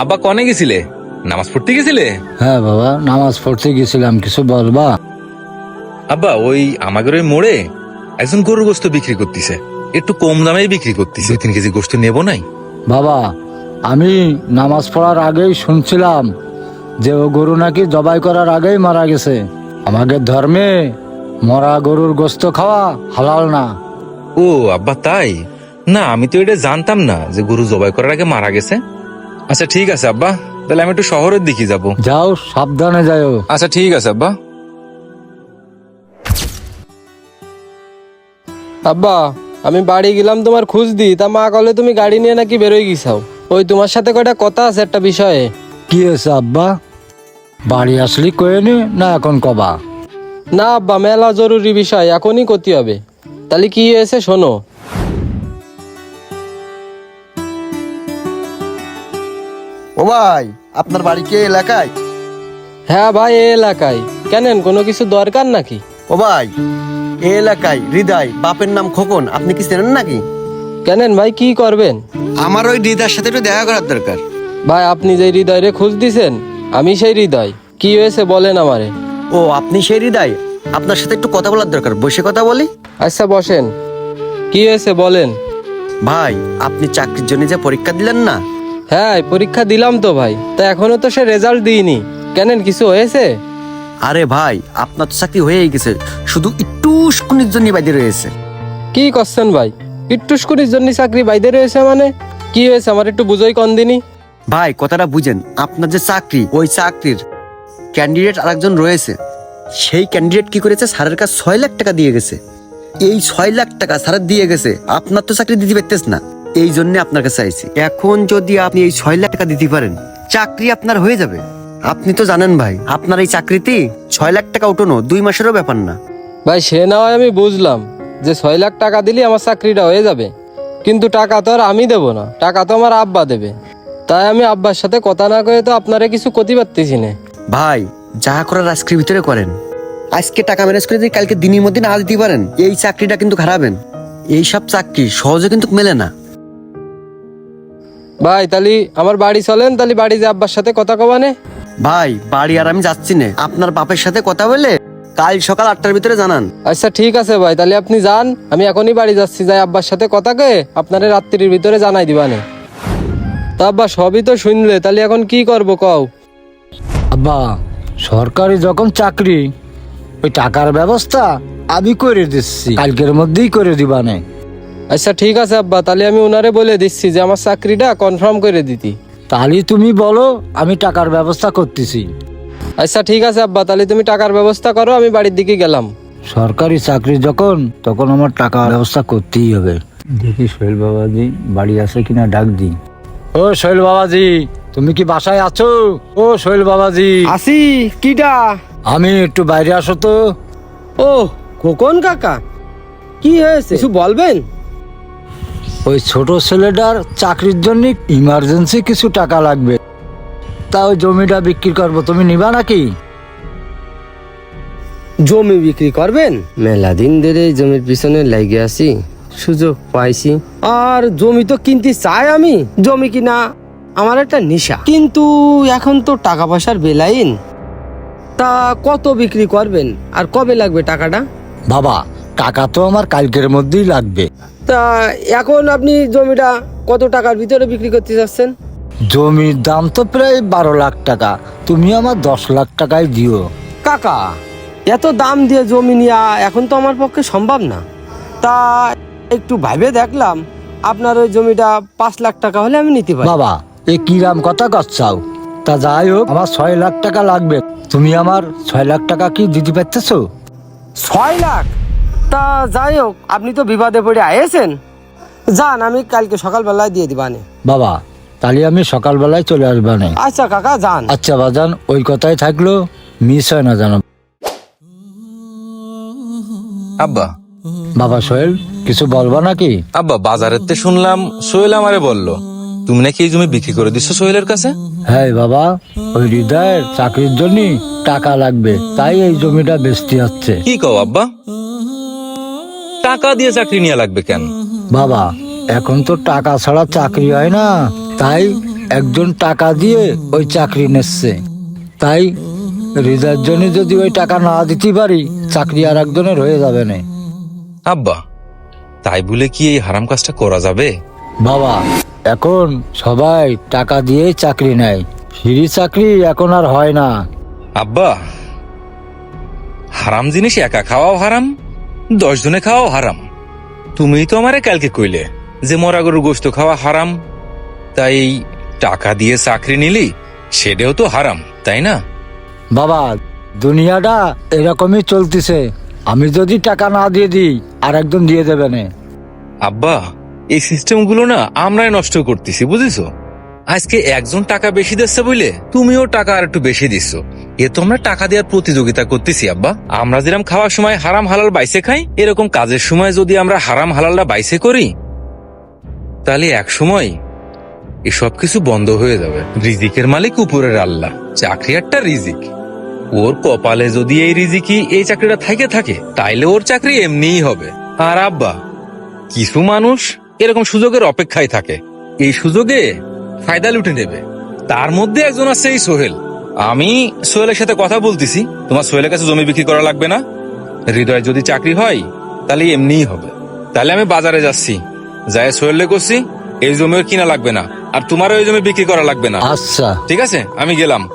আব্বা কনে গেছিলে? নামাজ পড়তে গেছিলে? হ্যাঁ বাবা নামাজ পড়তে গেছিলাম কিছু বলবা? আব্বা ওই আমাদের ওই মোড়ে একজন গরুর গোস্ত বিক্রি করতেছে। একটু কম দামে বিক্রি করতেছে। তিন কেজি গোস্ত নেব নাই? বাবা আমি নামাজ পড়ার আগেই শুনছিলাম যে ও গরু নাকি জবাই করার আগেই মারা গেছে। আমাদের ধর্মে মরা গরুর গোস্ত খাওয়া হালাল না। ও আব্বা তাই? না আমি তো এটা জানতাম না যে গরু জবাই করার আগে মারা গেছে। আচ্ছা ঠিক আছে আব্বা। তাহলে আমি একটু শহরের দিকে যাব। যাও সাবধানে যাও। আচ্ছা ঠিক আছে আব্বা। আব্বা আমি বাড়ি গেলাম তোমার খুঁজ দি। তা মা কলে তুমি গাড়ি নিয়ে নাকি বেরোয় গেছাও? ওই তোমার সাথে কয়টা কথা আছে একটা বিষয়ে। কি হয়েছে আব্বা? বাড়ি আসলি কয়েনি না এখন কবা? না আব্বা মেলা জরুরি বিষয় এখনই করতে হবে। তাহলে কি হয়েছে শোনো। ও ভাই আপনার বাড়ি কে এলাকায়? হ্যাঁ ভাই এই এলাকায়। কেনেন কোনো কিছু দরকার নাকি? ও ভাই এই এলাকায় হৃদয় বাপের নাম খোকন আপনি কি চেনেন নাকি? কেনেন ভাই কি করবেন? আমার ওই হৃদয়ের সাথে একটু দেখা করার দরকার। ভাই আপনি যে হৃদয় রে খুঁজ দিছেন আমি সেই হৃদয়। কি হয়েছে বলেন আমারে। ও আপনি সেই হৃদয়? আপনার সাথে একটু কথা বলার দরকার বসে কথা বলি। আচ্ছা বসেন। কি হয়েছে বলেন। ভাই আপনি চাকরির জন্য যে পরীক্ষা দিলেন না হ্যাঁ পরীক্ষা দিলাম তো ভাই। তা এখনও তো সে রেজাল্ট দিইনি। কেনেন কিছু হয়েছে? আরে ভাই আপনার তো চাকরি হয়েই গেছে। শুধু একটু শুকুনির জন্য বাইরে রয়েছে। কি করছেন ভাই? ইট্টুসকুরির জন্য চাকরি বাইরে রয়েছে মানে? কি হয়েছে আমার একটু বুঝোই কন দিনই ভাই কথাটা বুঝেন আপনার যে চাকরি ওই চাকরির ক্যান্ডিডেট আরেকজন রয়েছে। সেই ক্যান্ডিডেট কি করেছে? স্যারের কাছে ছয় লাখ টাকা দিয়ে গেছে। এই ছয় লাখ টাকা স্যারের দিয়ে গেছে। আপনার তো চাকরি দিতে পারতেস না। এই জন্য আপনার কাছে আইছি। এখন যদি আপনি এই ছয় লাখ টাকা দিতে পারেন চাকরি আপনার হয়ে যাবে। আপনি তো জানেন ভাই আপনার এই চাকরিতে ছয় লাখ টাকা উঠোনো দুই মাসেরও ব্যাপার না। ভাই সে না হয় আমি বুঝলাম যে ছয় লাখ টাকা দিলে আমার চাকরিটা হয়ে যাবে। কিন্তু টাকা তো আর আমি দেবো না টাকা তো আমার আব্বা দেবে। তাই আমি আব্বার সাথে কথা না কয়ে তো আপনারে কিছু ক্ষতি পারতেছি না। ভাই যা করার আজকের ভিতরে করেন। আজকে টাকা ম্যানেজ করে যদি কালকে দিনের মধ্যে না দিতে পারেন এই চাকরিটা কিন্তু খারাপেন। এই সব চাকরি সহজে কিন্তু মেলে না। ভাই তাহলে আমার বাড়ি চলেন তাহলে বাড়ি যে আব্বার সাথে কথা কবানে ভাই বাড়ি আর আমি যাচ্ছি না। আপনার বাপের সাথে কথা বলে কাল সকাল আটটার ভিতরে জানান। আচ্ছা ঠিক আছে ভাই তাহলে আপনি যান আমি এখনই বাড়ি যাচ্ছি যাই আব্বার সাথে কথা কয়ে আপনারে রাত্রির ভিতরে জানাই দিবানে তা আব্বা সবই তো শুনলে তাহলে এখন কি করব কও? আব্বা সরকারি যখন চাকরি ওই টাকার ব্যবস্থা আমি করে দিচ্ছি। কালকের মধ্যেই করে দিবানে আচ্ছা ঠিক আছে আব্বা তাহলে আমি ওনারে বলে দিচ্ছি যে আমার চাকরিটা কনফার্ম করে দিতি। তাহলে তুমি বলো আমি টাকার ব্যবস্থা করতেছি। আচ্ছা ঠিক আছে আব্বা তাহলে তুমি টাকার ব্যবস্থা করো আমি বাড়ির দিকে গেলাম। সরকারি চাকরি যখন তখন আমার টাকা ব্যবস্থা করতেই হবে। দেখি সোহেল বাবাজি বাড়ি আছে কিনা ডাক দি ও সোহেল বাবাজি তুমি কি বাসায় আছো? ও সোহেল বাবাজি। আসি কিটা? আমি একটু বাইরে আসো তো। ও কোকন কাকা? কি হয়েছে? কিছু বলবেন? ওই ছোট ছেলেটার চাকরির জন্য ইমার্জেন্সি কিছু টাকা লাগবে। তা ওই জমিটা বিক্রি করব তুমি নিবা নাকি? জমি বিক্রি করবেন? মেলা দিন ধরে এই জমির পিছনে লাগে আছি সুযোগ পাইছি। আর জমি তো কিনতে চাই আমি। জমি কিনা আমার একটা নেশা। কিন্তু এখন তো টাকা পয়সার বেলাইন। তা কত বিক্রি করবেন? আর কবে লাগবে টাকাটা? বাবা টাকা তো আমার কালকের মধ্যেই লাগবে। তা এখন আপনি জমিটা কত টাকার ভিতরে বিক্রি করতে চাচ্ছেন জমির দাম তো প্রায় বারো লাখ টাকা। তুমি আমার দশ লাখ টাকায় দিও। কাকা এত দাম দিয়ে জমি নেওয়া এখন তো আমার পক্ষে সম্ভব না। তা একটু ভাবে দেখলাম আপনার ওই জমিটা পাঁচ লাখ টাকা হলে আমি নিতে পারি। বাবা এ কিরাম কথা করছাও তা যাই হোক আমার ছয় লাখ টাকা লাগবে। তুমি আমার ছয় লাখ টাকা কি দিতে পারতেছো? ছয় লাখ? তা যাই হোক আপনি তো বিবাদে পড়ে আয়েছেন যান আমি কালকে সকালবেলায় দিয়ে দিবানে। বাবা তাহলে আমি সকালবেলায় চলে আসবানে। আচ্ছা কাকা যান। আচ্ছা বাজান ওই কথাই থাকল মিস হয় না জানো? আব্বা। বাবা সোহেল কিছু বলবা নাকি? আব্বা বাজারের তে শুনলাম সোহেল আমারে বলল। তুমি নাকি এই জমি বিক্রি করে দিচ্ছ সোহেলের কাছে? হ্যাঁ বাবা ওই হৃদয়ের চাকরির জন্য টাকা লাগবে তাই এই জমিটা বেচতে হচ্ছে কি কও আব্বা? টাকা দিয়ে চাকরি নিয়ে লাগবে কেন? বাবা এখন তো টাকা ছাড়া চাকরি হয় না। তাই একজন টাকা দিয়ে ওই চাকরি নিচ্ছে। তাই রিজার জন্য যদি ওই টাকা না দিতে পারি চাকরি আর একজনের হয়ে যাবে না। আব্বা তাই বলে কি এই হারাম কাজটা করা যাবে? বাবা এখন সবাই টাকা দিয়ে চাকরি নেয়। ফ্রি চাকরি এখন আর হয় না। আব্বা হারাম জিনিস একা খাওয়াও হারাম। দশ জনে খাওয়াও হারাম। তুমি তো আমারে কালকে কইলে যে মরা গরুর গোস্ত খাওয়া হারাম। তাই টাকা দিয়ে চাকরি নিলি সেটাও তো হারাম তাই না? বাবা দুনিয়াটা এরকমই চলতেছে। আমি যদি টাকা না দিয়ে দিই আর একজন দিয়ে দেবে না। আব্বা এই সিস্টেমগুলো না আমরাই নষ্ট করতেছি বুঝেছ? আজকে একজন টাকা বেশি দিচ্ছে বলে তুমিও টাকা আর একটু বেশি দিচ্ছ এ তো আমরা টাকা দেওয়ার প্রতিযোগিতা করতেছি, আব্বা। আমরা যেরকম খাওয়ার সময় হারাম হালাল বাইসে খাই, এরকম কাজের সময় যদি আমরা হারাম হালালটা বাইসে করি, তাহলে এক সময় এসব কিছু বন্ধ হয়ে যাবে। রিজিকের মালিক উপরের আল্লাহ, চাকরি একটা রিজিক। ওর কপালে যদি এই রিজিকি এই চাকরিটা থাকে থাকে, তাইলে ওর চাকরি এমনিই হবে। আর আব্বা, কিছু মানুষ এরকম সুযোগের অপেক্ষায় থাকে। এই সুযোগে ফায়দা লুটে নেবে। তার মধ্যে একজন আছে এই সোহেল। আমি সোহেলের সাথে কথা বলতেছি। তোমার সোহেলের কাছে জমি বিক্রি করা লাগবে না। হৃদয় যদি চাকরি হয় তাহলে এমনিই হবে। তাহলে আমি বাজারে যাচ্ছি। যাই সোহেলে করছি এই জমিও কিনা লাগবে না। আর তোমারও এই জমি বিক্রি করা লাগবে না। আচ্ছা। ঠিক আছে? আমি গেলাম।